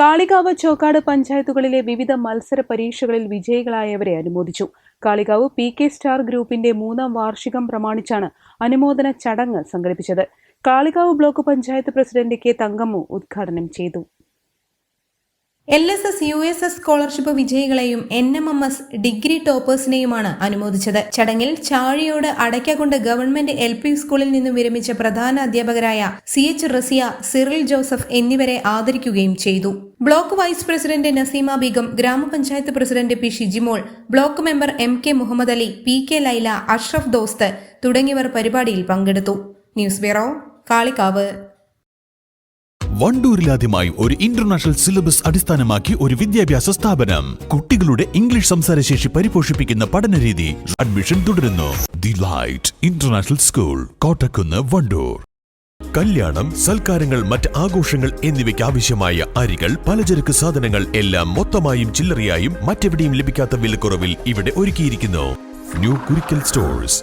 കാളികാവ് ചോക്കാട് പഞ്ചായത്തുകളിലെ വിവിധ മത്സര പരീക്ഷകളിൽ വിജയികളായവരെ അനുമോദിച്ചു. കാളികാവ് പി കെ സ്റ്റാർ ഗ്രൂപ്പിന്റെ മൂന്നാം വാർഷികം പ്രമാണിച്ചാണ് അനുമോദന ചടങ്ങ് സംഘടിപ്പിച്ചത്. Kalikavu block panchayat president K Thankammu ഉദ്ഘാടനം ചെയ്തു. L S S U S S scholarship വിജയികളെയും N M M S degree ടോപ്പേഴ്സിനെയുമാണ് അനുമോദിച്ചത്. ചടങ്ങിൽ ചാഴിയോട് അടയ്ക്കകൊണ്ട് ഗവൺമെന്റ് എൽ പി സ്കൂളിൽ നിന്നും വിരമിച്ച പ്രധാന അധ്യാപകരായ C H Raziya Cyril Joseph എന്നിവരെ ആദരിക്കുകയും ചെയ്തു. Block vice president Naseema Beegum ഗ്രാമപഞ്ചായത്ത് president P Shijimol block member M K Muhammad Ali P K Laila Ashraf Dost തുടങ്ങിയവർ പരിപാടിയിൽ പങ്കെടുത്തു. ന്യൂസ് ബ്യൂറോ കാളിക്കാവ് വണ്ടൂരിലാദ്യമായി ഒരു ഇന്റർനാഷണൽ സിലബസ് അടിസ്ഥാനമാക്കി ഒരു വിദ്യാഭ്യാസ സ്ഥാപനം. കുട്ടികളുടെ ഇംഗ്ലീഷ് സംസാരശേഷി പരിപോഷിപ്പിക്കുന്ന പഠനരീതി അഡ്മിഷൻ തുടരുന്നു. The Light International School Kottakkunnu Wandoor. കല്യാണം സൽക്കാരങ്ങൾ മറ്റ് ആഘോഷങ്ങൾ എന്നിവയ്ക്ക് ആവശ്യമായ അരികൾ പലചരക്ക് സാധനങ്ങൾ എല്ലാം മൊത്തമായും ചില്ലറയായും മറ്റെവിടെയും ലഭിക്കാത്ത വിലക്കുറവിൽ ഇവിടെ ഒരുക്കിയിരിക്കുന്നു. New Kurikkal stores.